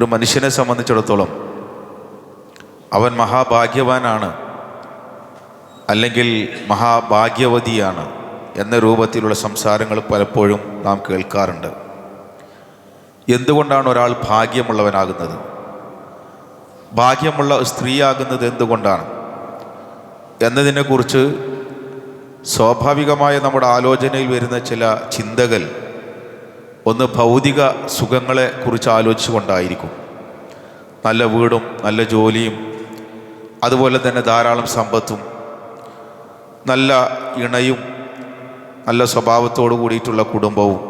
ഒരു മനുഷ്യനെ സംബന്ധിച്ചിടത്തോളം അവൻ മഹാഭാഗ്യവാനാണ് അല്ലെങ്കിൽ മഹാഭാഗ്യവതിയാണ് എന്ന രൂപത്തിലുള്ള സംസാരങ്ങൾ പലപ്പോഴും നാം കേൾക്കാറുണ്ട്. എന്തുകൊണ്ടാണ് ഒരാൾ ഭാഗ്യമുള്ളവനാകുന്നത്? ഭാഗ്യമുള്ള സ്ത്രീയാകുന്നത് എന്തുകൊണ്ടാണ്? എന്നതിനെക്കുറിച്ച് സ്വാഭാവികമായ നമ്മുടെ ആലോചനയിൽ വരുന്ന ചില ചിന്തകൾ ഒന്ന് ഭൗതിക സുഖങ്ങളെ കുറിച്ച് ആലോചിച്ചുകൊണ്ടായിരിക്കും. നല്ല വീടും നല്ല ജോലിയും അതുപോലെ തന്നെ ധാരാളം സമ്പത്തും നല്ല ഇണയും നല്ല സ്വഭാവത്തോടു കൂടിയിട്ടുള്ള കുടുംബവും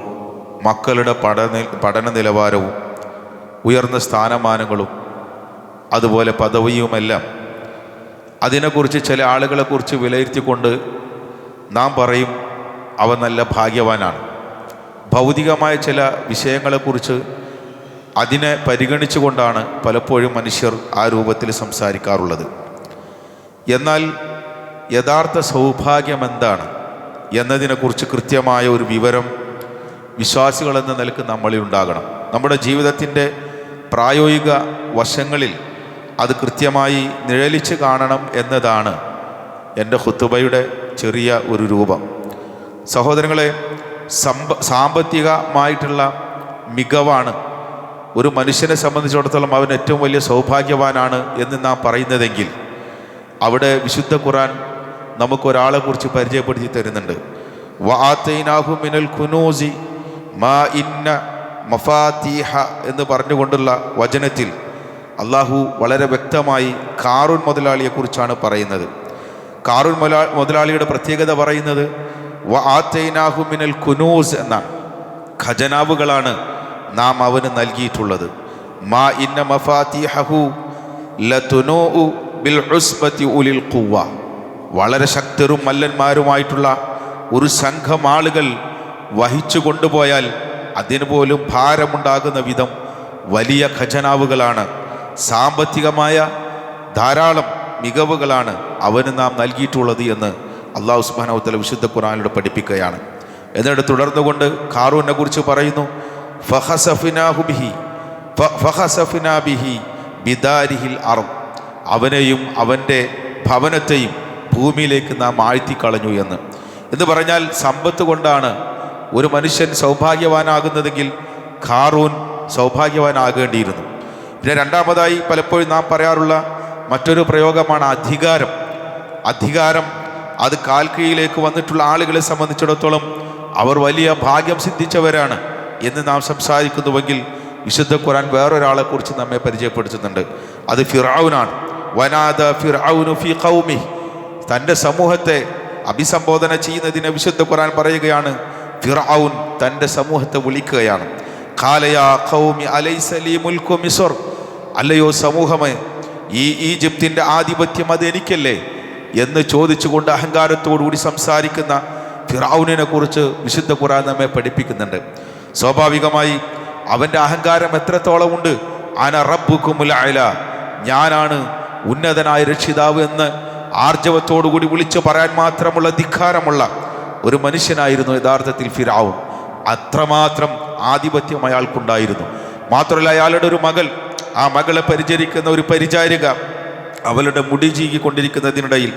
മക്കളുടെ പഠന പഠന നിലവാരവും ഉയർന്ന സ്ഥാനമാനങ്ങളും അതുപോലെ പദവിയുമെല്ലാം അതിനെക്കുറിച്ച് ചില ആളുകളെക്കുറിച്ച് വിലയിരുത്തിക്കൊണ്ട് നാം പറയും അവൻ നല്ല ഭാഗ്യവാനാണ്. ഭൗതികമായ ചില വിഷയങ്ങളെക്കുറിച്ച് അതിനെ പരിഗണിച്ചുകൊണ്ടാണ് പലപ്പോഴും മനുഷ്യർ ആ രൂപത്തിൽ സംസാരിക്കാറുള്ളത്. എന്നാൽ യഥാർത്ഥ സൗഭാഗ്യം എന്താണ് എന്നതിനെക്കുറിച്ച് കൃത്യമായ ഒരു വിവരം വിശ്വാസികളെന്ന നിലയ്ക്ക് നമ്മളിൽ ഉണ്ടാകണം. നമ്മുടെ ജീവിതത്തിന്റെ പ്രായോഗിക വശങ്ങളിൽ അത് കൃത്യമായി നിഴലിച്ച് കാണണം എന്നതാണ് എന്റെ ഹുത്തുബയുടെ ചെറിയ ഒരു രൂപം. സഹോദരങ്ങളെ സമ്പ സാമ്പത്തികമായിട്ടുള്ള മികവാണ്. ഒരു മനുഷ്യനെ സംബന്ധിച്ചിടത്തോളം അവൻ ഏറ്റവും വലിയ സൗഭാഗ്യവാനാണ് എന്ന് നാം പറയുന്നതെങ്കിൽ അവിടെ വിശുദ്ധ ഖുറാൻ നമുക്കൊരാളെ കുറിച്ച് പരിചയപ്പെടുത്തി തരുന്നുണ്ട്. മിനൽ ഖുനൂസി മാ ഇന്ന മഫാത്തീഹ എന്ന് പറഞ്ഞുകൊണ്ടുള്ള വചനത്തിൽ അള്ളാഹു വളരെ വ്യക്തമായി കാറുൻ മുതലാളിയെക്കുറിച്ചാണ് പറയുന്നത്. കാറുൻ മുതലാ മുതലാളിയുടെ പ്രത്യേകത പറയുന്നത് വാത്തൈനാഹു മിനൽ ഖുനൂസ് എന്നാണ് ഖജനാവുകളാണ് നാം അവന് നൽകിയിട്ടുള്ളത്. മാ ഇന്ന മഫാത്തിഹു ലതുനൂ ബിൽ ഉസ്ബത്തി ഉലിൽ ഖുവ വളരെ ശക്തരും മല്ലന്മാരുമായിട്ടുള്ള ഒരു സംഘം ആളുകൾ വഹിച്ചു കൊണ്ടുപോയാൽ അതിന് പോലും ഭാരമുണ്ടാകുന്ന വിധം വലിയ ഖജനാവുകളാണ്. സാമ്പത്തികമായ ധാരാളം മികവുകളാണ് അവന് നാം നൽകിയിട്ടുള്ളത് എന്ന് അള്ളാഹു സുബാനവത്തല വിശുദ്ധ ഖുറാനിലൂടെ പഠിപ്പിക്കുകയാണ്. എന്നിട്ട് തുടർന്നുകൊണ്ട് ഖാറൂനെ കുറിച്ച് പറയുന്നു അവനെയും അവന്റെ ഭവനത്തെയും ഭൂമിയിലേക്ക് നാം ആഴ്ത്തിക്കളഞ്ഞു എന്ന്. എന്ന് പറഞ്ഞാൽ സമ്പത്ത് കൊണ്ടാണ് ഒരു മനുഷ്യൻ സൗഭാഗ്യവാനാകുന്നതെങ്കിൽ ഖാറൂൻ സൗഭാഗ്യവാനാകേണ്ടിയിരുന്നു. പിന്നെ രണ്ടാമതായി പലപ്പോഴും നാം പറയാറുള്ള മറ്റൊരു പ്രയോഗമാണ് അധികാരം. അധികാരം അത് കാൽക്കീഴിലേക്ക് വന്നിട്ടുള്ള ആളുകളെ സംബന്ധിച്ചിടത്തോളം അവർ വലിയ ഭാഗ്യം സിദ്ധിച്ചവരാണ് എന്ന് നാം സംസാരിക്കുന്നുവെങ്കിൽ വിശുദ്ധ ഖുറാൻ വേറൊരാളെ കുറിച്ച് നമ്മെ പരിചയപ്പെടുത്തുന്നുണ്ട്. അത് ഫിറാവുനാണ്. വനാദ ഫിറാവുനു ഫി ഖൗമി. തന്റെ സമൂഹത്തെ അഭിസംബോധന ചെയ്യുന്നതിനെ വിശുദ്ധ ഖുറാൻ പറയുകയാണ് ഫിറാവുൻ തന്റെ സമൂഹത്തെ വിളിക്കുകയാണ്. അല്ലയോ സമൂഹമേ ഈ ഈജിപ്തിന്റെ ആധിപത്യം അത് എനിക്കല്ലേ? എന്ന് ചോദിച്ചുകൊണ്ട് അഹങ്കാരത്തോടുകൂടി സംസാരിക്കുന്ന ഫിറാവുനെ കുറിച്ച് വിശുദ്ധ ഖുറാൻ നമ്മെ പഠിപ്പിക്കുന്നുണ്ട്. സ്വാഭാവികമായി അവന്റെ അഹങ്കാരം എത്രത്തോളമുണ്ട് അന റബ്ബുക്കും അയല ഞാനാണ് ഉന്നതനായ രക്ഷിതാവ് എന്ന് ആർജവത്തോടുകൂടി വിളിച്ചു പറയാൻ മാത്രമുള്ള ധിക്കാരമുള്ള ഒരു മനുഷ്യനായിരുന്നു യഥാർത്ഥത്തിൽ ഫിറാവും. അത്രമാത്രം ആധിപത്യം അയാൾക്കുണ്ടായിരുന്നു. മാത്രമല്ല അയാളുടെ ഒരു മകൾ ആ മകളെ പരിചരിക്കുന്ന ഒരു പരിചാരിക അവളുടെ മുടി ചീകിക്കൊണ്ടിരിക്കുന്നതിനിടയിൽ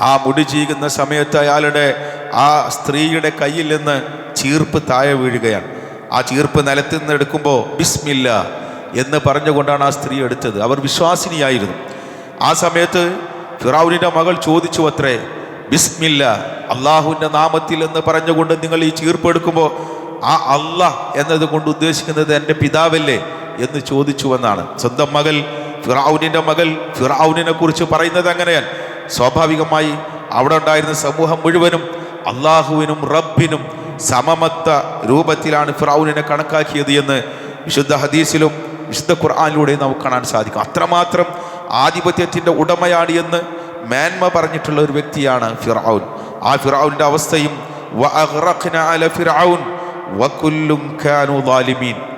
ആ മുടി ചീകുന്ന സമയത്ത് അയാളുടെ ആ സ്ത്രീയുടെ കയ്യിൽ നിന്ന് ചീർപ്പ് താഴെ വീഴുകയാണ്. ആ ചീർപ്പ് നിലത്തു നിന്ന് എടുക്കുമ്പോൾ ബിസ്മില്ല എന്ന് പറഞ്ഞുകൊണ്ടാണ് ആ സ്ത്രീ എടുത്തത്. അവർ വിശ്വാസിനിയായിരുന്നു. ആ സമയത്ത് ഫിറാവുനിന്റെ മകൾ ചോദിച്ചു അത്രേ ബിസ്മില്ല അള്ളാഹുവിന്റെ നാമത്തിൽ എന്ന് പറഞ്ഞുകൊണ്ട് നിങ്ങൾ ഈ ചീർപ്പ് എടുക്കുമ്പോൾ ആ അള്ളാഹ് എന്നതുകൊണ്ട് ഉദ്ദേശിക്കുന്നത് എന്റെ പിതാവല്ലേ? എന്ന് ചോദിച്ചുവെന്നാണ്. സ്വന്തം മകൾ ഫിറാവുനിന്റെ മകൾ ഫിറാവുനിനെ കുറിച്ച് പറയുന്നത് അങ്ങനെയാണ് സ്വാഭാവികമായി അവിടെ ഉണ്ടായിരുന്ന സമൂഹം മുഴുവനും അള്ളാഹുവിനും റബ്ബിനും സമമത്ത രൂപത്തിലാണ് ഫിറാവുനിനെ കണക്കാക്കിയത് എന്ന് വിശുദ്ധ ഹദീസിലും വിശുദ്ധ ഖുർആാനിലൂടെ നമുക്ക് കാണാൻ സാധിക്കും. അത്രമാത്രം ആധിപത്യത്തിന്റെ ഉടമയാണ് എന്ന് മേന്മ പറഞ്ഞിട്ടുള്ള ഒരു വ്യക്തിയാണ് ഫിറൌൻ. ആ ഫിറാവുന്റെ അവസ്ഥയും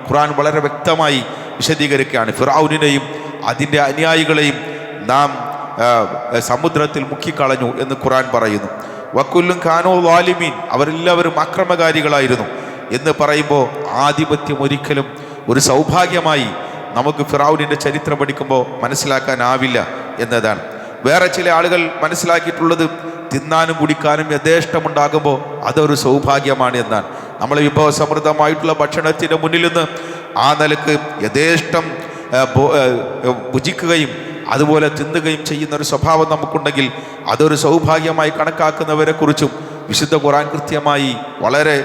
ഖുർആൻ വളരെ വ്യക്തമായി വിശദീകരിക്കുകയാണ്. ഫിറൌനിനെയും അതിന്റെ അനുയായികളെയും നാം സമുദ്രത്തിൽ മുക്കിക്കളഞ്ഞു എന്ന് ഖുറാൻ പറയുന്നു. വക്കുല്ലും ഖാനോ വാലിമീൻ അവരെല്ലാവരും അക്രമകാരികളായിരുന്നു എന്ന് പറയുമ്പോൾ ആധിപത്യം ഒരിക്കലും ഒരു സൗഭാഗ്യമായി നമുക്ക് ഫിറാവുനിന്റെ ചരിത്രം പഠിക്കുമ്പോൾ മനസ്സിലാക്കാനാവില്ല എന്നതാണ്. വേറെ ചില ആളുകൾ മനസ്സിലാക്കിയിട്ടുള്ളത് തിന്നാനും കുടിക്കാനും യഥേഷ്ടമുണ്ടാകുമ്പോൾ അതൊരു സൗഭാഗ്യമാണ് എന്നാണ്. നമ്മൾ വിഭവസമൃദ്ധമായിട്ടുള്ള ഭക്ഷണത്തിന്റെ മുന്നിൽ നിന്ന് ആ നിലയ്ക്ക് യഥേഷ്ടം ഭുജിക്കുകയും അതുപോലെ തിന്നുകയും ചെയ്യുന്ന ഒരു സ്വഭാവം നമുക്കുണ്ടെങ്കിൽ അതൊരു സൗഭാഗ്യമായി കണക്കാക്കുന്നവരെ കുറിച്ചും വിശുദ്ധ ഖുറാൻ കൃത്യമായി വളരെ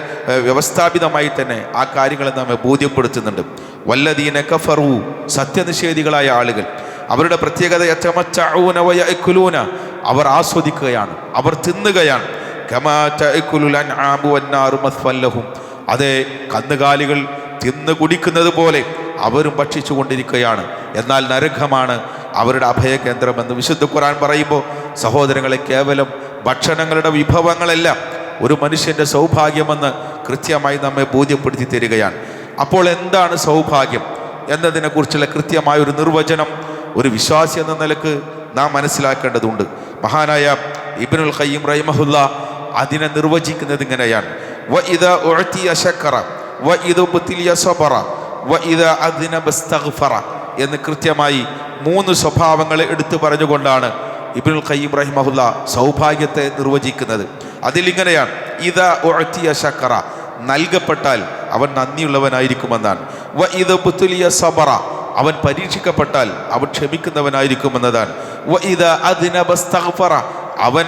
വ്യവസ്ഥാപിതമായി തന്നെ ആ കാര്യങ്ങളെ നമ്മെ ബോധ്യപ്പെടുത്തുന്നുണ്ട്. വല്ലദീന കഫറു സത്യനിഷേധികളായ ആളുകൾ. അവരുടെ പ്രത്യേകത യതമത്തഊന വയഅക്കുലൂന അവർ ആസ്വദിക്കുകയാണ് അവർ തിന്നുകയാണ്. കമാ അതേ കന്നുകാലികൾ തിന്ന് കുടിക്കുന്നത് പോലെ അവരും ഭക്ഷിച്ചു കൊണ്ടിരിക്കുകയാണ്. എന്നാൽ നരകമാണ് അവരുടെ അഭയകേന്ദ്രമെന്ന് വിശുദ്ധ ഖുർആൻ പറയുമ്പോൾ സഹോദരങ്ങളെ കേവലം ഭക്ഷണങ്ങളുടെ വിഭവങ്ങളെല്ലാം ഒരു മനുഷ്യന്റെ സൗഭാഗ്യമെന്ന് കൃത്യമായി നമ്മെ ബോധ്യപ്പെടുത്തി തരികയാണ്. അപ്പോൾ എന്താണ് സൗഭാഗ്യം? എന്നതിനെക്കുറിച്ചുള്ള കൃത്യമായ ഒരു നിർവചനം ഒരു വിശ്വാസി എന്ന നിലയ്ക്ക് നാം മനസ്സിലാക്കേണ്ടതുണ്ട്. മഹാനായ ഇബിനുൽ ഖയ്യം റഹിമഹുല്ല അതിനെ നിർവചിക്കുന്നത് ഇങ്ങനെയാണ്. എന്ന് കൃത്യമായി മൂന്ന് സ്വഭാവങ്ങളെ എടുത്തു പറഞ്ഞുകൊണ്ടാണ് ഇബ്നുൽ ഖയ്യിം റഹിമഹുല്ല സൗഭാഗ്യത്തെ നിർവചിക്കുന്നത്. അതിലിങ്ങനെയാണ് ഇത ഒഴത്തിയ ശക്കറ നൽകപ്പെട്ടാൽ അവൻ നന്ദിയുള്ളവനായിരിക്കുമെന്നാണ്. വ ഇത് പുത്തുലിയ സബറ അവൻ പരീക്ഷിക്കപ്പെട്ടാൽ അവൻ ക്ഷമിക്കുന്നവനായിരിക്കുമെന്നതാണ്. വ ഇത് അതിനബസ്തഗ്ഫറ അവൻ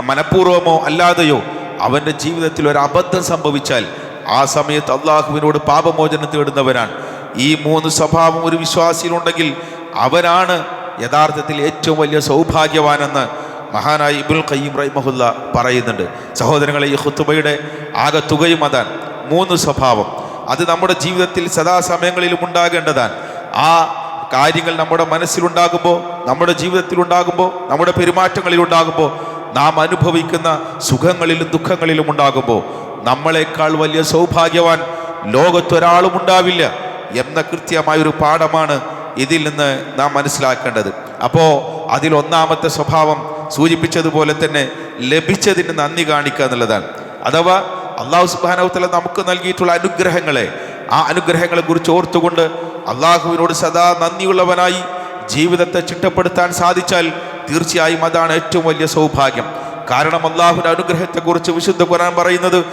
മനഃപൂർവമോ അല്ലാതെയോ അവന്റെ ജീവിതത്തിൽ ഒരു അബദ്ധം സംഭവിച്ചാൽ ആ സമയത്ത് അള്ളാഹുവിനോട് പാപമോചനം തേടുന്നവരാണ്. ഈ മൂന്ന് സ്വഭാവം ഒരു വിശ്വാസിയിലുണ്ടെങ്കിൽ അവരാണ് യഥാർത്ഥത്തിൽ ഏറ്റവും വലിയ സൗഭാഗ്യവാനെന്ന് മഹാനായ ഇബുൽ ഖയ്യിം റഹിമഹുല്ല പറയുന്നുണ്ട്. സഹോദരങ്ങളെ ഈ ഹുത്തുബയുടെ ആകെ തുകയും അതാണ്. മൂന്ന് സ്വഭാവം. അത് നമ്മുടെ ജീവിതത്തിൽ സദാസമയങ്ങളിലും ഉണ്ടാകേണ്ടതാണ്. ആ കാര്യങ്ങൾ നമ്മുടെ മനസ്സിലുണ്ടാകുമ്പോൾ നമ്മുടെ ജീവിതത്തിൽ ഉണ്ടാകുമ്പോൾ നമ്മുടെ പെരുമാറ്റങ്ങളിൽ ഉണ്ടാകുമ്പോൾ നാം അനുഭവിക്കുന്ന സുഖങ്ങളിലും ദുഃഖങ്ങളിലും ഉണ്ടാകുമ്പോൾ നമ്മളെക്കാൾ വലിയ സൗഭാഗ്യവാൻ ലോകത്തൊരാളും ഉണ്ടാവില്ല എന്ന കൃത്യമായ ഒരു പാഠമാണ് ഇതിൽ നിന്ന് നാം മനസ്സിലാക്കേണ്ടത്. അപ്പോൾ അതിൽ ഒന്നാമത്തെ സ്വഭാവം സൂചിപ്പിച്ചതുപോലെ തന്നെ ലഭിച്ചതിന് നന്ദി കാണിക്കുക എന്നുള്ളതാണ്. അഥവാ അള്ളാഹു സുബാനവത്തല നമുക്ക് നൽകിയിട്ടുള്ള അനുഗ്രഹങ്ങളെ ആ അനുഗ്രഹങ്ങളെ കുറിച്ച് ഓർത്തുകൊണ്ട് അള്ളാഹുവിനോട് സദാ നന്ദിയുള്ളവനായി ജീവിതത്തെ ചിട്ടപ്പെടുത്താൻ സാധിച്ചാൽ തീർച്ചയായും അതാണ് ഏറ്റവും വലിയ സൗഭാഗ്യം. കാരണം അള്ളാഹുവിന്റെ അനുഗ്രഹത്തെക്കുറിച്ച് വിശുദ്ധ ഖുർആൻ പറയുന്നത്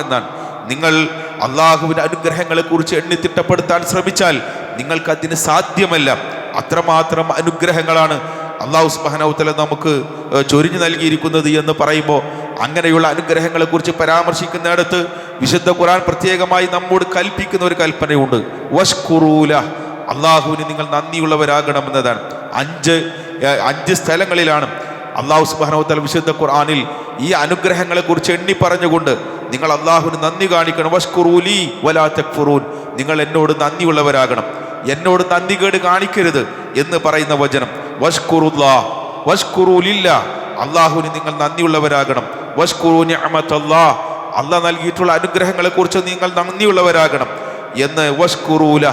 എന്നാണ് നിങ്ങൾ അള്ളാഹുവിന്റെ അനുഗ്രഹങ്ങളെ കുറിച്ച് എണ്ണിത്തിട്ടപ്പെടുത്താൻ ശ്രമിച്ചാൽ നിങ്ങൾക്ക് അതിന് സാധ്യമല്ല. അത്രമാത്രം അനുഗ്രഹങ്ങളാണ് അള്ളാഹു സ്മഹനൗത്തല നമുക്ക് ചൊരിഞ്ഞു നൽകിയിരിക്കുന്നത് എന്ന് പറയുമ്പോൾ അങ്ങനെയുള്ള അനുഗ്രഹങ്ങളെ കുറിച്ച് പരാമർശിക്കുന്നിടത്ത് വിശുദ്ധ ഖുർആൻ പ്രത്യേകമായി നമ്മോട് കൽപ്പിക്കുന്ന ഒരു കൽപ്പനയുണ്ട്. വഷ്കുറൂല അള്ളാഹുവിന് നിങ്ങൾ നന്ദിയുള്ളവരാകണമെന്നതാണ്. അഞ്ച് അഞ്ച് സ്ഥലങ്ങളിലാണ്. അള്ളാഹു സുബാനോത്തല വിശുദ്ധ ഖുർആാനിൽ ഈ അനുഗ്രഹങ്ങളെ കുറിച്ച് എണ്ണി പറഞ്ഞുകൊണ്ട് നിങ്ങൾ അള്ളാഹുവിന് നന്ദി കാണിക്കണം. വഷ്കുറൂലി വലാ തക്ഫുറൂൻ. നിങ്ങൾ എന്നോട് നന്ദിയുള്ളവരാകണം. എന്നോട് നന്ദി കേട് കാണിക്കരുത് എന്ന് പറയുന്ന വചനം. വഷ്കുറുല്ലാ വഷ്കുറൂലില്ല അള്ളാഹുവിന് നിങ്ങൾ നന്ദിയുള്ളവരാകണം. വഷ്കുറൂൻ അഹമ്മത്ത് അള്ളാ അള്ളാഹ് നൽകിയിട്ടുള്ള അനുഗ്രഹങ്ങളെ കുറിച്ച് നിങ്ങൾ നന്ദിയുള്ളവരാകണം എന്ന് വഷ്കുറൂല.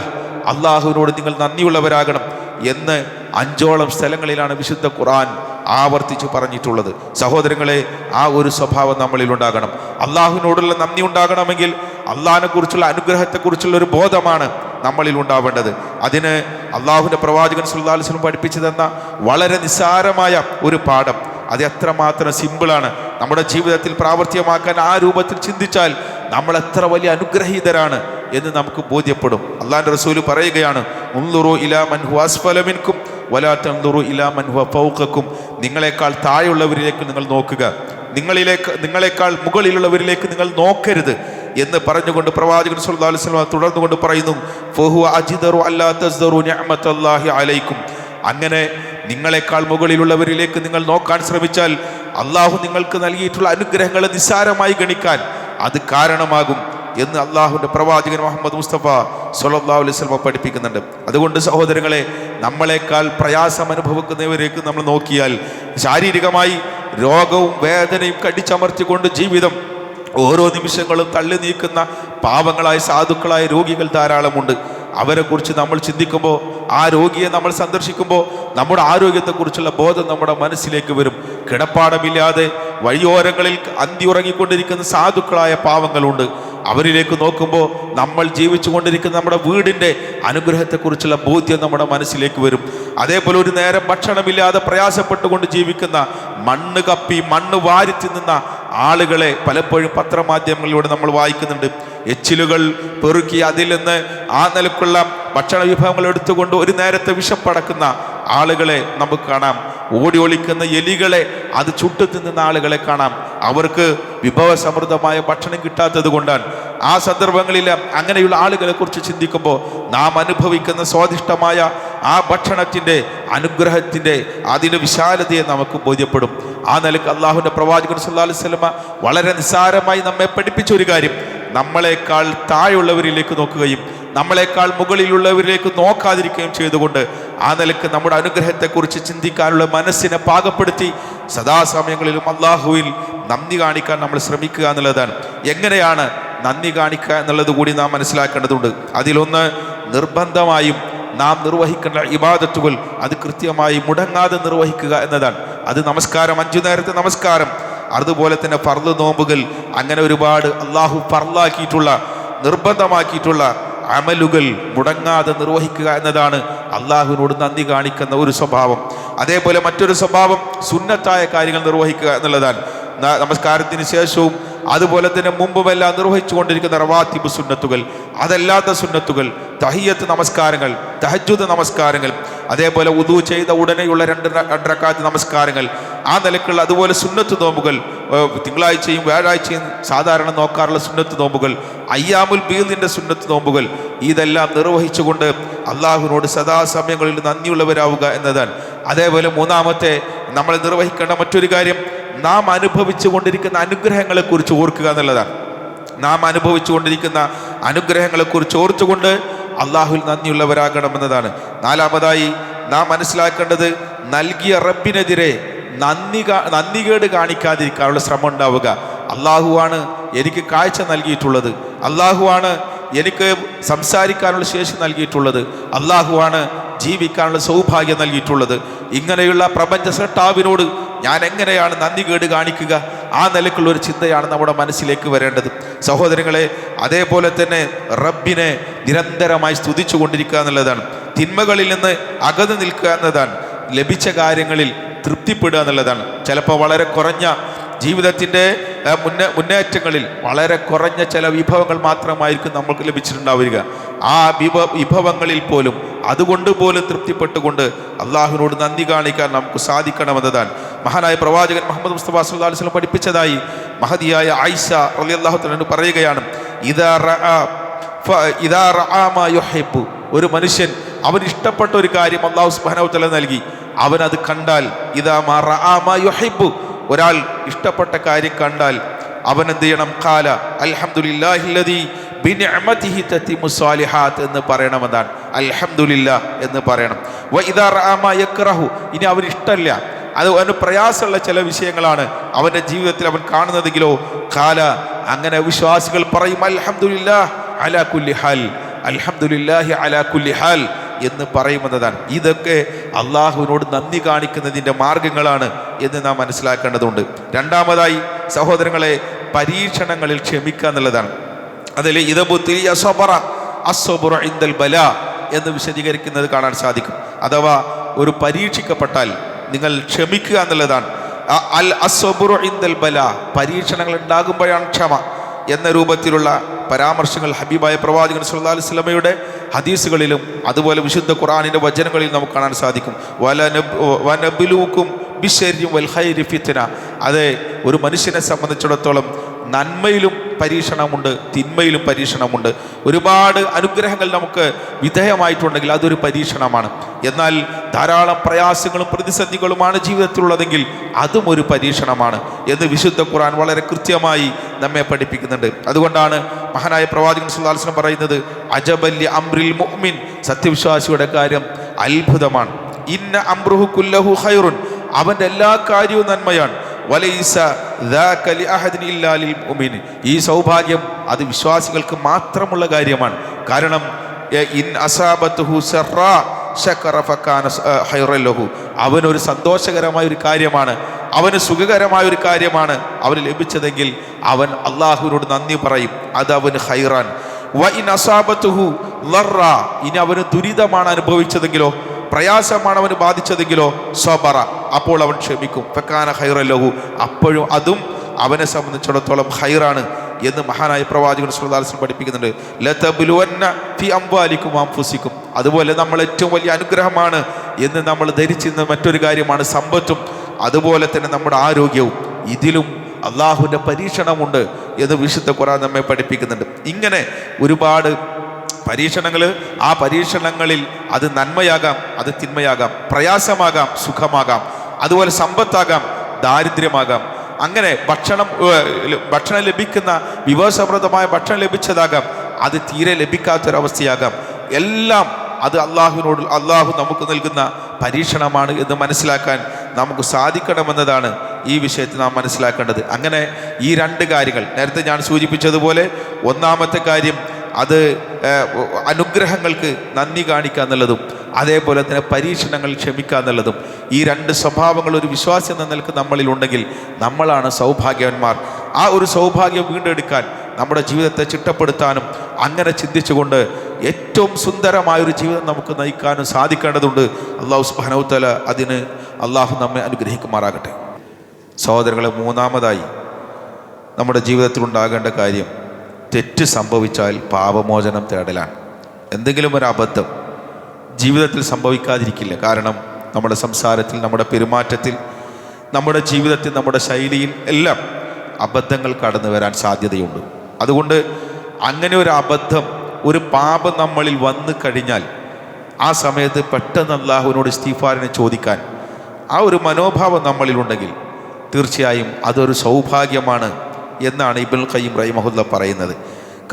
അള്ളാഹുവിനോട് നിങ്ങൾ നന്ദിയുള്ളവരാകണം. എന്ന് അഞ്ചോളം സ്ഥലങ്ങളിലാണ് വിശുദ്ധ ഖുറാൻ ആവർത്തിച്ച് പറഞ്ഞിട്ടുള്ളത്. സഹോദരങ്ങളെ ആ ഒരു സ്വഭാവം നമ്മളിൽ ഉണ്ടാകണം. അള്ളാഹുവിനോടുള്ള നന്ദി ഉണ്ടാകണമെങ്കിൽ അള്ളാഹിനെ കുറിച്ചുള്ള അനുഗ്രഹത്തെക്കുറിച്ചുള്ള ഒരു ബോധമാണ് നമ്മളിൽ ഉണ്ടാവേണ്ടത്. അതിന് അള്ളാഹുവിന്റെ പ്രവാചകൻ സുല്ലാസ്ലും പഠിപ്പിച്ചു തന്ന വളരെ നിസ്സാരമായ ഒരു പാഠം. അത് എത്രമാത്രം സിമ്പിളാണ്. നമ്മുടെ ജീവിതത്തിൽ പ്രാവർത്തികമാക്കാൻ ആ രൂപത്തിൽ ചിന്തിച്ചാൽ നമ്മൾ എത്ര വലിയ അനുഗ്രഹീതരാണ്. എന്ന് നമുക്ക് ബോധ്യപ്പെടും. അള്ളാഹിന്റെ റസൂൽ പറയുകയാണ് ഉന്തുറു ഇലാ മൻഹു അസ്ഫലമിൻകും വലാ തന്തുറു ഇലാ മൻഹു ഫൗഖക്കും. നിങ്ങളെക്കാൾ താഴെയുള്ളവരിലേക്ക് നിങ്ങൾ നോക്കുക. നിങ്ങളിലേക്ക് നിങ്ങളെക്കാൾ മുകളിലുള്ളവരിലേക്ക് നിങ്ങൾ നോക്കരുത് എന്ന് പറഞ്ഞുകൊണ്ട് പ്രവാചകൻ സുല്ലാ അലൈഹി വസല്ലം തുടർന്നുകൊണ്ട് പറയുന്നു ഫഹു അജിദറു അല്ലാ തസ്ദറു അലൈക്കും. അങ്ങനെ നിങ്ങളെക്കാൾ മുകളിലുള്ളവരിലേക്ക് നിങ്ങൾ നോക്കാൻ ശ്രമിച്ചാൽ അള്ളാഹു നിങ്ങൾക്ക് നൽകിയിട്ടുള്ള അനുഗ്രഹങ്ങളെ നിസ്സാരമായി ഗണിക്കാൻ അത് കാരണമാകും. എന്ന് അള്ളാഹുവിന്റെ പ്രവാചകൻ മുഹമ്മദ് മുസ്തഫ അലൈഹി വസല്ലം പഠിപ്പിക്കുന്നുണ്ട്. അതുകൊണ്ട് സഹോദരങ്ങളെ നമ്മളെക്കാൾ പ്രയാസം അനുഭവിക്കുന്നവരേക്ക് നമ്മൾ നോക്കിയാൽ ശാരീരികമായി രോഗവും വേദനയും കടിച്ചമർത്തിക്കൊണ്ട് ജീവിതം ഓരോ നിമിഷങ്ങളും തള്ളി നീക്കുന്ന പാവങ്ങളായ സാധുക്കളായ രോഗികൾ ധാരാളമുണ്ട്. അവരെക്കുറിച്ച് നമ്മൾ ചിന്തിക്കുമ്പോൾ ആ രോഗിയെ നമ്മൾ സന്ദർശിക്കുമ്പോൾ നമ്മുടെ ആരോഗ്യത്തെക്കുറിച്ചുള്ള ബോധം നമ്മുടെ മനസ്സിലേക്ക് വരും. കിടപ്പാടമില്ലാതെ വഴിയോരങ്ങളിൽ ഉറങ്ങിക്കൊണ്ടിരിക്കുന്ന സാധുക്കളായ പാവങ്ങളുണ്ട്. അവരിലേക്ക് നോക്കുമ്പോൾ നമ്മൾ ജീവിച്ചു കൊണ്ടിരിക്കുന്ന നമ്മുടെ വീടിന്റെ അനുഗ്രഹത്തെക്കുറിച്ചുള്ള ബോധ്യം നമ്മുടെ മനസ്സിലേക്ക് വരും. അതേപോലെ ഒരു നേരം ഭക്ഷണമില്ലാതെ പ്രയാസപ്പെട്ടുകൊണ്ട് ജീവിക്കുന്ന മണ്ണ് കപ്പി മണ്ണ് വാരി തിന്നുന്ന ആളുകളെ പലപ്പോഴും പത്രമാധ്യമങ്ങളിലൂടെ നമ്മൾ വായിക്കുന്നുണ്ട്. എച്ചിലുകൾ പെറുക്കി അതിൽ നിന്ന് ആ നിലക്കുള്ള ഭക്ഷണ വിഭവങ്ങൾ എടുത്തുകൊണ്ട് ഒരു നേരത്തെ വിഷപ്പടക്കുന്ന ആളുകളെ നമുക്ക് കാണാം. ഓടി ഒളിക്കുന്ന എലികളെ അത് ചുട്ടു തിന്നുന്ന ആളുകളെ കാണാം. അവർക്ക് വിഭവസമൃദ്ധമായ ഭക്ഷണം കിട്ടാത്തത് കൊണ്ടാണ്. ആ സന്ദർഭങ്ങളിൽ അങ്ങനെയുള്ള ആളുകളെ കുറിച്ച് ചിന്തിക്കുമ്പോൾ നാം അനുഭവിക്കുന്ന സ്വാദിഷ്ടമായ ആ ഭക്ഷണത്തിന്റെ അനുഗ്രഹത്തിന്റെ അതിന്റെ വിശാലതയെ നമുക്ക് ബോധ്യപ്പെടും. ആ നിലയ്ക്ക് അള്ളാഹുവിന്റെ പ്രവാചകൻ സല്ലാ അലൈഹി സ്വലമ വളരെ നിസ്സാരമായി നമ്മെ പഠിപ്പിച്ച ഒരു കാര്യം. നമ്മളെക്കാൾ താഴെയുള്ളവരിലേക്ക് നോക്കുകയും നമ്മളെക്കാൾ മുകളിലുള്ളവരിലേക്ക് നോക്കാതിരിക്കുകയും ചെയ്തുകൊണ്ട് ആ നിലയ്ക്ക് നമ്മുടെ അനുഗ്രഹത്തെക്കുറിച്ച് ചിന്തിക്കാനുള്ള മനസ്സിനെ പാകപ്പെടുത്തി സദാസമയങ്ങളിലും അള്ളാഹുവിൽ നന്ദി കാണിക്കാൻ നമ്മൾ ശ്രമിക്കുക എന്നുള്ളതാണ്. എങ്ങനെയാണ് നന്ദി കാണിക്കുക എന്നുള്ളത് കൂടി നാം മനസ്സിലാക്കേണ്ടതുണ്ട്. അതിലൊന്ന് നിർബന്ധമായും നാം നിർവഹിക്കേണ്ട ഇബാദത്തുകൾ അത് കൃത്യമായി മുടങ്ങാതെ നിർവഹിക്കുക എന്നതാണ്. അത് നമസ്കാരം അഞ്ചു നേരത്തെ നമസ്കാരം. അതുപോലെ തന്നെ ഫർദ് നോമ്പുകൾ അങ്ങനെ ഒരുപാട് അള്ളാഹു ഫർലാക്കിയിട്ടുള്ള നിർബന്ധമാക്കിയിട്ടുള്ള അമലുകൾ മുടങ്ങാതെ നിർവഹിക്കുക എന്നതാണ് അള്ളാഹുവിനോട് നന്ദി കാണിക്കുന്ന ഒരു സ്വഭാവം. അതേപോലെ മറ്റൊരു സ്വഭാവം സുന്നത്തായ കാര്യങ്ങൾ നിർവഹിക്കുക എന്നുള്ളതാണ്. നമസ്കാരത്തിന് ശേഷവും അതുപോലെ തന്നെ മുമ്പുമെല്ലാം നിർവഹിച്ചു കൊണ്ടിരിക്കുന്ന റവാത്തിബ് സുന്നത്തുകൾ അതല്ലാത്ത സുന്നത്തുകൾ തഹിയത്ത് നമസ്കാരങ്ങൾ തഹജുദ് നമസ്കാരങ്ങൾ അതേപോലെ ഉദു ചെയ്ത ഉടനെയുള്ള രണ്ട് ര- നമസ്കാരങ്ങൾ ആ നിലക്കുള്ള അതുപോലെ സുന്നത്ത് നോമ്പുകൾ തിങ്കളാഴ്ചയും വ്യാഴാഴ്ചയും സാധാരണ നോക്കാറുള്ള സുന്നത്ത് നോമ്പുകൾ അയ്യാമുൽ ബീദിന്റെ സുന്നത്ത് നോമ്പുകൾ ഇതെല്ലാം നിർവഹിച്ചുകൊണ്ട് അള്ളാഹുവിനോട് സദാസമയങ്ങളിൽ നന്ദിയുള്ളവരാവുക എന്നതാണ്. അതേപോലെ മൂന്നാമത്തെ നമ്മൾ നിർവഹിക്കേണ്ട മറ്റൊരു കാര്യം നാം അനുഭവിച്ചു കൊണ്ടിരിക്കുന്ന അനുഗ്രഹങ്ങളെക്കുറിച്ച് ഓർക്കുക എന്നുള്ളതാണ്. നാം അനുഭവിച്ചു കൊണ്ടിരിക്കുന്ന അനുഗ്രഹങ്ങളെക്കുറിച്ച് ഓർത്തുകൊണ്ട് അള്ളാഹുൽ നന്ദിയുള്ളവരാകണമെന്നതാണ്. നാലാമതായി നാം മനസ്സിലാക്കേണ്ടത് നൽകിയ റബ്ബിനെതിരെ നന്ദി നന്ദികേട് കാണിക്കാതിരിക്കാനുള്ള ശ്രമം ഉണ്ടാവുക. അള്ളാഹുവാണ് എനിക്ക് കാഴ്ച നൽകിയിട്ടുള്ളത്. അള്ളാഹുവാണ് എനിക്ക് സംസാരിക്കാനുള്ള ശേഷി നൽകിയിട്ടുള്ളത്. അള്ളാഹുവാണ് ജീവിക്കാനുള്ള സൗഭാഗ്യം നൽകിയിട്ടുള്ളത്. ഇങ്ങനെയുള്ള പ്രപഞ്ച സൃഷ്ടാവിനോട് ഞാൻ എങ്ങനെയാണ് നന്ദി കേട് കാണിക്കുക? ആ നിലക്കുള്ള ഒരു ചിന്തയാണ് നമ്മുടെ മനസ്സിലേക്ക് വരേണ്ടത്. സഹോദരങ്ങളെ അതേപോലെ തന്നെ റബ്ബിനെ നിരന്തരമായി സ്തുതിച്ചു കൊണ്ടിരിക്കുക എന്നുള്ളതാണ്. തിന്മകളിൽ നിന്ന് അകന്നു നിൽക്കുക എന്നതാണ്. ലഭിച്ച കാര്യങ്ങളിൽ തൃപ്തിപ്പെടുക എന്നുള്ളതാണ്. ചിലപ്പോൾ വളരെ കുറഞ്ഞ ജീവിതത്തിന്റെ മുന്നേ മുന്നേറ്റങ്ങളിൽ വളരെ കുറഞ്ഞ ചില വിഭവങ്ങൾ മാത്രമായിരിക്കും നമ്മൾക്ക് ലഭിച്ചിട്ടുണ്ടാവുക. ആ വിഭ വിഭവങ്ങളിൽ പോലും അതുകൊണ്ട് പോലും തൃപ്തിപ്പെട്ടുകൊണ്ട് അള്ളാഹുവിനോട് നന്ദി കാണിക്കാൻ നമുക്ക് സാധിക്കണമെന്നതാണ്. മഹാനായ പ്രവാചകൻ മുഹമ്മദ് മുസ്തഫ വസല്ലം പഠിപ്പിച്ചതായി മഹതിയായ ആയിഷ റളിയല്ലാഹു തആല പറയുകയാണ്. ഒരു മനുഷ്യൻ അവൻ ഇഷ്ടപ്പെട്ട ഒരു കാര്യം അള്ളാഹു സുബ്ഹാനഹു തആല നൽകി. അവൻ അത് കണ്ടാൽ ഇദാ മാ റഅ മാ യുഹിബ്ബു. ഒരാൾ ഇഷ്ടപ്പെട്ട കാര്യം കണ്ടാൽ അവൻ എന്ത് ചെയ്യണം? കാല സ്വാലിഹാത്ത് എന്ന് പറയണമെന്നാണ്. അൽഹംദുലില്ലാ എന്ന് പറയണം. യക്റഹു. ഇനി അവൻ ഇഷ്ടമല്ല അത് അവന് പ്രയാസമുള്ള ചില വിഷയങ്ങളാണ് അവന്റെ ജീവിതത്തിൽ അവൻ കാണുന്നതെങ്കിലോ. കാല അങ്ങനെ വിശ്വാസികൾ പറയും അൽഹംദുലില്ലാ അലാ കുല്ലി ഹാൽ. അൽഹംദുലില്ലാഹി അലാ എന്ന് പറയുന്നതാണ് ഇതൊക്കെ അള്ളാഹുവിനോട് നന്ദി കാണിക്കുന്നതിന്റെ മാർഗങ്ങളാണ് എന്ന് നാം മനസ്സിലാക്കേണ്ടതുണ്ട്. രണ്ടാമതായി സഹോദരങ്ങളെ പരീക്ഷണങ്ങളിൽ ക്ഷമിക്കുക എന്നുള്ളതാണ്. അതിൽ ഇതബുത്തിരി അസബറ അസബുറ ഇന്ദൽ ബല എന്ന് വിശദീകരിക്കുന്നത് കാണാൻ സാധിക്കും. അഥവാ ഒരു പരീക്ഷിക്കപ്പെട്ടാൽ നിങ്ങൾ ക്ഷമിക്കുക എന്നുള്ളതാണ്. അൽ അസ്വബുറ ഇന്ദൽ ബല പരീക്ഷണങ്ങൾ ഉണ്ടാകുമ്പോഴാണ് ക്ഷമ എന്ന രൂപത്തിലുള്ള പരാമർശങ്ങൾ ഹബീബായ പ്രവാചകൻ സുല്ലാ അലൈഹി വസല്ലമയുടെ ഹദീസുകളിലും അതുപോലെ വിശുദ്ധ ഖുറാനിന്റെ വചനങ്ങളിലും നമുക്ക് കാണാൻ സാധിക്കും. വല വനബിലൂക്കും ബിശര്യം വൽ ഖൈരി ഫിത്ന. അത് ഒരു മനുഷ്യനെ സംബന്ധിച്ചിടത്തോളം നന്മയിലും പരീക്ഷണമുണ്ട് തിന്മയിലും പരീക്ഷണമുണ്ട്. ഒരുപാട് അനുഗ്രഹങ്ങൾ നമുക്ക് വിധേയമായിട്ടുണ്ടെങ്കിൽ അതൊരു പരീക്ഷണമാണ്. എന്നാൽ ധാരാളം പ്രയാസങ്ങളും പ്രതിസന്ധികളുമാണ് ജീവിതത്തിലുള്ളതെങ്കിൽ അതും ഒരു പരീക്ഷണമാണ് എന്ന് വിശുദ്ധ ഖുർആൻ വളരെ കൃത്യമായി നമ്മെ പഠിപ്പിക്കുന്നുണ്ട്. അതുകൊണ്ടാണ് മഹാനായ പ്രവാചകൻ സുല്ലാസ്ലം പറയുന്നത് അജബല്യ അംറിൽ മുഹ്മിൻ സത്യവിശ്വാസിയുടെ കാര്യം അത്ഭുതമാണ്. ഇന്ന അംറുഹു കുല്ലഹു ഹൈറുൻ അവന്റെ എല്ലാ കാര്യവും നന്മയാണ്. ഈ സൗഭാഗ്യം അത് വിശ്വാസികൾക്ക് മാത്രമുള്ള കാര്യമാണ്. കാരണം ഇൻ സറ അവനൊരു സന്തോഷകരമായ ഒരു കാര്യമാണ്. അവന് സുഖകരമായ ഒരു കാര്യമാണ് അവന് ലഭിച്ചതെങ്കിൽ അവൻ അള്ളാഹുവിനോട് നന്ദി പറയും. അത് അവന് ഹൈറാൻ. വ ഇൻ ഇനി അവന് ദുരിതമാണ് അനുഭവിച്ചതെങ്കിലോ പ്രയാസമാണ് അവന് ബാധിച്ചതെങ്കിലോ സ്വബറ അപ്പോൾ അവൻ ക്ഷമിക്കും. ഫക്കാന ഹൈറല്ലഹു ലഹു അപ്പോഴും അതും അവനെ സംബന്ധിച്ചിടത്തോളം ഹൈറാണ് എന്ന് മഹാനായ പ്രവാചകൻ സുൽദാൽസിൽ പഠിപ്പിക്കുന്നുണ്ട്. ലതബുലുവന്ന ഫി അംബാലിക്കും അംഫുസിക്കും. അതുപോലെ നമ്മൾ ഏറ്റവും വലിയ അനുഗ്രഹമാണ് എന്ന് നമ്മൾ ധരിച്ചിരുന്ന മറ്റൊരു കാര്യമാണ് സമ്പത്തും അതുപോലെ തന്നെ നമ്മുടെ ആരോഗ്യവും. ഇതിലും അള്ളാഹുവിന്റെ പരീക്ഷണമുണ്ട് എന്ന് വിശുദ്ധ ഖുറാൻ നമ്മെ പഠിപ്പിക്കുന്നുണ്ട്. ഇങ്ങനെ ഒരുപാട് പരീക്ഷണങ്ങൾ ആ പരീക്ഷണങ്ങളിൽ അത് നന്മയാകാം അത് തിന്മയാകാം പ്രയാസമാകാം സുഖമാകാം അതുപോലെ സമ്പത്താകാം ദാരിദ്ര്യമാകാം. അങ്ങനെ ഭക്ഷണം ഭക്ഷണം ലഭിക്കുന്ന വിഭവസമൃദ്ധമായ ഭക്ഷണം ലഭിച്ചതാകാം അത് തീരെ ലഭിക്കാത്തൊരവസ്ഥയാകാം. എല്ലാം അത് അള്ളാഹുവിനോട് അള്ളാഹു നമുക്ക് നൽകുന്ന പരീക്ഷണമാണ് എന്ന് മനസ്സിലാക്കാൻ നമുക്ക് സാധിക്കണമെന്നതാണ് ഈ വിഷയത്തിൽ നാം മനസ്സിലാക്കേണ്ടത്. അങ്ങനെ ഈ രണ്ട് കാര്യങ്ങൾ നേരത്തെ ഞാൻ സൂചിപ്പിച്ചതുപോലെ ഒന്നാമത്തെ കാര്യം അത് അനുഗ്രഹങ്ങൾക്ക് നന്ദി കാണിക്കുക എന്നുള്ളതും അതേപോലെ തന്നെ പരീക്ഷണങ്ങൾ ക്ഷമിക്കുക എന്നുള്ളതും ഈ രണ്ട് സ്വഭാവങ്ങൾ ഒരു വിശ്വാസം എന്ന നിലയ്ക്ക് നമ്മളിൽ ഉണ്ടെങ്കിൽ നമ്മളാണ് സൗഭാഗ്യവന്മാർ. ആ ഒരു സൗഭാഗ്യം വീണ്ടെടുക്കാൻ നമ്മുടെ ജീവിതത്തെ ചിട്ടപ്പെടുത്താനും അങ്ങനെ ചിന്തിച്ചുകൊണ്ട് ഏറ്റവും സുന്ദരമായൊരു ജീവിതം നമുക്ക് നയിക്കാനും സാധിക്കേണ്ടതുണ്ട്. അള്ളാഹു സുബാനൗത്തല അതിന് അള്ളാഹു നമ്മെ അനുഗ്രഹിക്കുമാറാകട്ടെ. സഹോദരങ്ങളെ മൂന്നാമതായി നമ്മുടെ ജീവിതത്തിൽ ഉണ്ടാകേണ്ട കാര്യം തെറ്റ് സംഭവിച്ചാൽ പാപമോചനം തേടലാണ്. എന്തെങ്കിലും ഒരു അബദ്ധം ജീവിതത്തിൽ സംഭവിക്കാതിരിക്കില്ല. കാരണം നമ്മുടെ സംസാരത്തിൽ നമ്മുടെ പെരുമാറ്റത്തിൽ നമ്മുടെ ജീവിതത്തിൽ നമ്മുടെ ശൈലിയിൽ എല്ലാം അബദ്ധങ്ങൾ കടന്നു വരാൻ സാധ്യതയുണ്ട്. അതുകൊണ്ട് അങ്ങനെ ഒരു അബദ്ധം ഒരു പാപം നമ്മളിൽ വന്നു കഴിഞ്ഞാൽ ആ സമയത്ത് പെട്ടെന്ന് അള്ളാഹുവിനോട് ഇസ്തീഫാറിനെ ചോദിക്കാൻ ആ ഒരു മനോഭാവം നമ്മളിലുണ്ടെങ്കിൽ തീർച്ചയായും അതൊരു സൗഭാഗ്യമാണ്. എന്നാണ് ഇബുൽ ഖയ്യം റഹിമഹുല്ല പറയുന്നത്.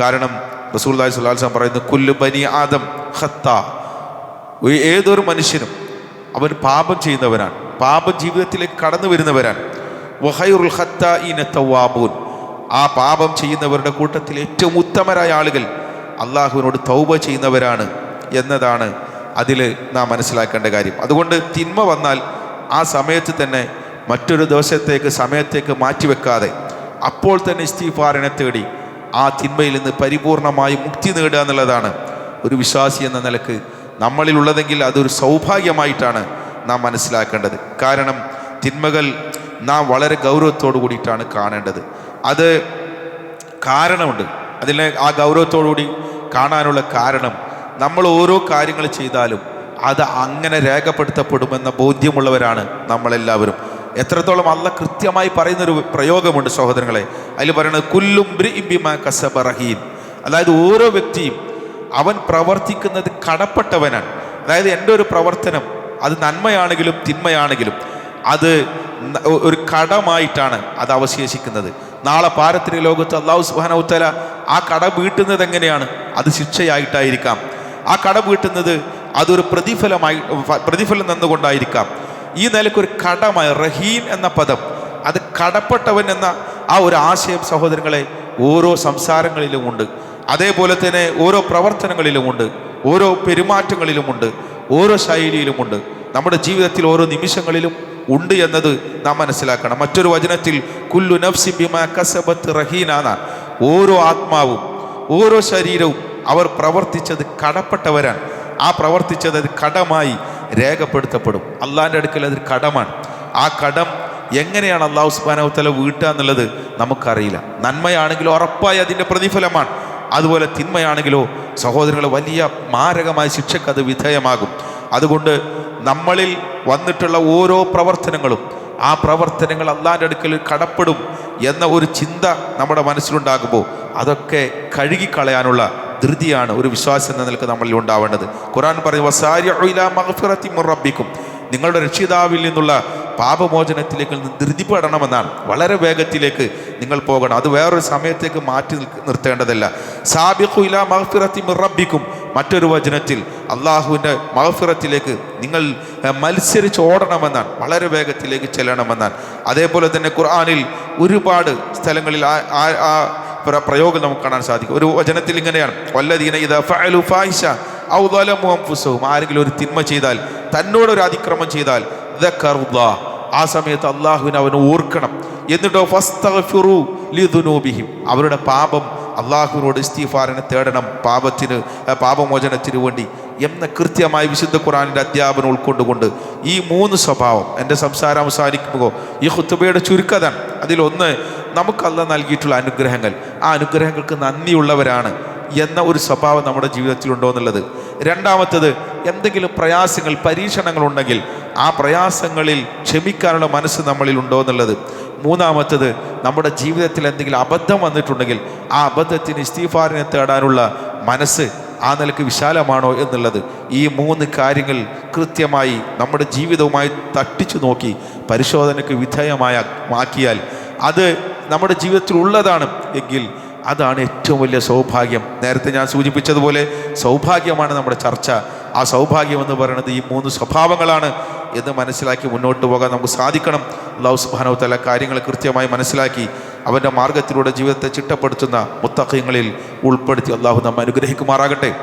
കാരണം റസൂൽ സുല്ലാസ്ലാം പറയുന്നു കുല്ലു ബനി ആദം ഹത്ത ഏതൊരു മനുഷ്യനും അവൻ പാപം ചെയ്യുന്നവനാണ് പാപ ജീവിതത്തിലേക്ക് കടന്നു വരുന്നവരാണ്. വഹൈറുൽ ഖത്താഇന തവാബൂൻ ആ പാപം ചെയ്യുന്നവരുടെ കൂട്ടത്തിൽ ഏറ്റവും ഉത്തമരായ ആളുകൾ അള്ളാഹുവിനോട് തൗബ ചെയ്യുന്നവരാണ് എന്നതാണ് അതിൽ നാം മനസ്സിലാക്കേണ്ട കാര്യം. അതുകൊണ്ട് തിന്മ വന്നാൽ ആ സമയത്ത് തന്നെ മറ്റൊരു ദിവസത്തേക്ക് സമയത്തേക്ക് മാറ്റിവെക്കാതെ അപ്പോൾ തന്നെ ഇസ്തീഫാറിനെ തേടി ആ തിന്മയിൽ നിന്ന് പരിപൂർണമായി മുക്തി നേടുക എന്നുള്ളതാണ് ഒരു വിശ്വാസി എന്ന നിലയ്ക്ക് നമ്മളിലുള്ളതെങ്കിൽ അതൊരു സൗഭാഗ്യമായിട്ടാണ് നാം മനസ്സിലാക്കേണ്ടത്. കാരണം തിന്മകൾ നാം വളരെ ഗൗരവത്തോടു കൂടിയിട്ടാണ് കാണേണ്ടത്. അത് കാരണമുണ്ട്. അതിനെ ആ ഗൗരവത്തോടു കൂടി കാണാനുള്ള കാരണം നമ്മൾ ഓരോ കാര്യങ്ങൾ ചെയ്താലും അത് അങ്ങനെ രേഖപ്പെടുത്തപ്പെടുമെന്ന ബോധ്യമുള്ളവരാണ് നമ്മളെല്ലാവരും. എത്രത്തോളം അല്ല കൃത്യമായി പറയുന്നൊരു പ്രയോഗമുണ്ട് സഹോദരങ്ങളെ. അതിൽ പറയുന്നത് കുല്ലും ബിമ കസബ റഹീൻ. അതായത് ഓരോ വ്യക്തിയും അവൻ പ്രവർത്തിക്കുന്നത് കടപ്പെട്ടവനാണ്. അതായത് എന്റെ ഒരു പ്രവർത്തനം അത് നന്മയാണെങ്കിലും തിന്മയാണെങ്കിലും അത് ഒരു കടമായിട്ടാണ് അത് അവശേഷിക്കുന്നത്. നാളെ പാരത്രിക ലോകത്ത് അള്ളാഹു സുബാനൗത്തല ആ കട വീട്ടുന്നത് എങ്ങനെയാണ്? അത് ശിക്ഷയായിട്ടായിരിക്കാം. ആ കട വീട്ടുന്നത് അതൊരു പ്രതിഫലമായി പ്രതിഫലം തന്നുകൊണ്ടായിരിക്കാം. ഈ നിലയ്ക്കൊരു കടമായി റഹീം എന്ന പദം. അത് കടപ്പെട്ടവൻ എന്ന ആ ഒരു ആശയം സഹോദരങ്ങളെ ഓരോ സംസാരങ്ങളിലുമുണ്ട്. അതേപോലെ തന്നെ ഓരോ പ്രവർത്തനങ്ങളിലുമുണ്ട്. ഓരോ പെരുമാറ്റങ്ങളിലുമുണ്ട്. ഓരോ ശൈലിയിലുമുണ്ട്. നമ്മുടെ ജീവിതത്തിൽ ഓരോ നിമിഷങ്ങളിലും ഉണ്ട് എന്നത് നാം മനസ്സിലാക്കണം. മറ്റൊരു വചനത്തിൽ കുല്ലു നഫ്സി ബിമാ കസബത്ത് റഹീനാണ് ഓരോ ആത്മാവും ഓരോ ശരീരവും അവർ പ്രവർത്തിച്ചത് കടപ്പെട്ടവരാണ്. ആ പ്രവർത്തിച്ചത് കടമായി രേഖപ്പെടുത്തപ്പെടും. അള്ളാഹിന്റെ അടുക്കൽ അതൊരു കടമാണ്. ആ കടം എങ്ങനെയാണ് അള്ളാഹു സുബാനവത്തല വീട്ടുക എന്നുള്ളത് നമുക്കറിയില്ല. നന്മയാണെങ്കിലോ ഉറപ്പായി അതിന്റെ പ്രതിഫലമാണ്. അതുപോലെ തിന്മയാണെങ്കിലോ സഹോദരങ്ങളെ വലിയ മാരകമായ ശിക്ഷയ്ക്ക് അത് വിധേയമാകും. അതുകൊണ്ട് നമ്മളിൽ വന്നിട്ടുള്ള ഓരോ പ്രവർത്തനങ്ങളും ആ പ്രവർത്തനങ്ങൾ അള്ളാന്റെ അടുക്കൽ കടപ്പെടും എന്ന ഒരു ചിന്ത നമ്മുടെ മനസ്സിലുണ്ടാകുമ്പോൾ അതൊക്കെ കഴുകിക്കളയാനുള്ള ധൃതിയാണ് ഒരു വിശ്വാസം എന്ന നിലയ്ക്ക് നമ്മളിൽ ഉണ്ടാവേണ്ടത്. ഖുറാൻ പറയും "വസാരിഉ ഇലാ മഗ്ഫിറത്തി മിർ റബ്ബിക്കും. നിങ്ങളുടെ രക്ഷിതാവിൽ നിന്നുള്ള പാപമോചനത്തിലേക്ക് ധൃതിപ്പെടണമെന്നാണ് വളരെ വേഗത്തിലേക്ക് നിങ്ങൾ പോകണം. അത് വേറൊരു സമയത്തേക്ക് മാറ്റി നിർത്തേണ്ടതല്ല. സാബിഖു ഇലാ മഹഫിറത്തി മിർ റബ്ബിക്കും. മറ്റൊരു വചനത്തിൽ അള്ളാഹുവിന്റെ മഹഫിറത്തിലേക്ക് നിങ്ങൾ മത്സരിച്ച് ഓടണമെന്നാണ്. വളരെ വേഗത്തിലേക്ക് ചെല്ലണമെന്നാണ്. അതേപോലെ തന്നെ ഖുർആാനിൽ ഒരുപാട് സ്ഥലങ്ങളിൽ ആ പ്രയോഗം നമുക്ക് കാണാൻ സാധിക്കും. ഒരു വചനത്തിൽ ഇങ്ങനെയാണ്. വല്ലദീന ഇദാ ഫഅലു ഫാഹിഷ ഔദലമു അംഫുസഹും ആരെങ്കിലും ഒരു തിന്മ ചെയ്താൽ തന്നോട് ഒരു അതിക്രമം ചെയ്താൽ ദക്കറുല്ലാ. ആ സമയത്ത് അള്ളാഹുവിനെ അവൻ ഓർക്കണം. എന്നിട്ടോ ഫസ്തഗ്ഫിറു ലിദുനൂബിഹിം. അവരുടെ പാപം അള്ളാഹുവിനോട് ഇസ്തീഫാറിനെ തേടണം. പാപത്തിന് പാപമോചനത്തിന് വേണ്ടി. എന്ന കൃത്യമായി വിശുദ്ധ ഖുറാനിന്റെ അധ്യാപനം ഉൾക്കൊണ്ടുകൊണ്ട് ഈ മൂന്ന് സ്വഭാവം എന്റെ സംസാരം അവസാനിക്കുമ്പോൾ ഈ ഹുത്തുബയുടെ ചുരുക്കതാണ് അതിലൊന്ന് നമുക്കല്ല നൽകിയിട്ടുള്ള അനുഗ്രഹങ്ങൾ. ആ അനുഗ്രഹങ്ങൾക്ക് നന്ദിയുള്ളവരാണ് എന്ന ഒരു സ്വഭാവം നമ്മുടെ ജീവിതത്തിലുണ്ടോ എന്നുള്ളത് രണ്ടാമത്തത് എന്തെങ്കിലും പ്രയാസങ്ങൾ പരീക്ഷണങ്ങൾ ഉണ്ടെങ്കിൽ ആ പ്രയാസങ്ങളിൽ ക്ഷമിക്കാനുള്ള മനസ്സ് നമ്മളിൽ ഉണ്ടോ എന്നുള്ളത് മൂന്നാമത്തത് നമ്മുടെ ജീവിതത്തിൽ എന്തെങ്കിലും അബദ്ധം വന്നിട്ടുണ്ടെങ്കിൽ ആ അബദ്ധത്തിന് ഇസ്തീഫാറിനെ തേടാനുള്ള മനസ്സ് ആ നിലയ്ക്ക് വിശാലമാണോ എന്നുള്ളത് ഈ മൂന്ന് കാര്യങ്ങൾ കൃത്യമായി നമ്മുടെ ജീവിതവുമായി തട്ടിച്ചു നോക്കി പരിശോധനയ്ക്ക് വിധേയമായ മാക്കിയാൽ അത് നമ്മുടെ ജീവിതത്തിൽ ഉള്ളതാണ് എങ്കിൽ അതാണ് ഏറ്റവും വലിയ സൗഭാഗ്യം. നേരത്തെ ഞാൻ സൂചിപ്പിച്ചതുപോലെ സൗഭാഗ്യമാണ് നമ്മുടെ ചർച്ച. ആ സൗഭാഗ്യം എന്ന് പറയുന്നത് ഈ മൂന്ന് സ്വഭാവങ്ങളാണ് എന്ന് മനസ്സിലാക്കി മുന്നോട്ട് പോകാൻ നമുക്ക് സാധിക്കണം. അള്ളാഹു സുബാനോ തല കാര്യങ്ങൾ കൃത്യമായി മനസ്സിലാക്കി. അവന്റെ മാർഗത്തിലൂടെ ജീവിതത്തെ ചിട്ടപ്പെടുത്തുന്ന മുത്തഹ്യങ്ങളിൽ ഉൾപ്പെടുത്തി അള്ളാഹു നമ്മെ അനുഗ്രഹിക്കുമാറാകട്ടെ.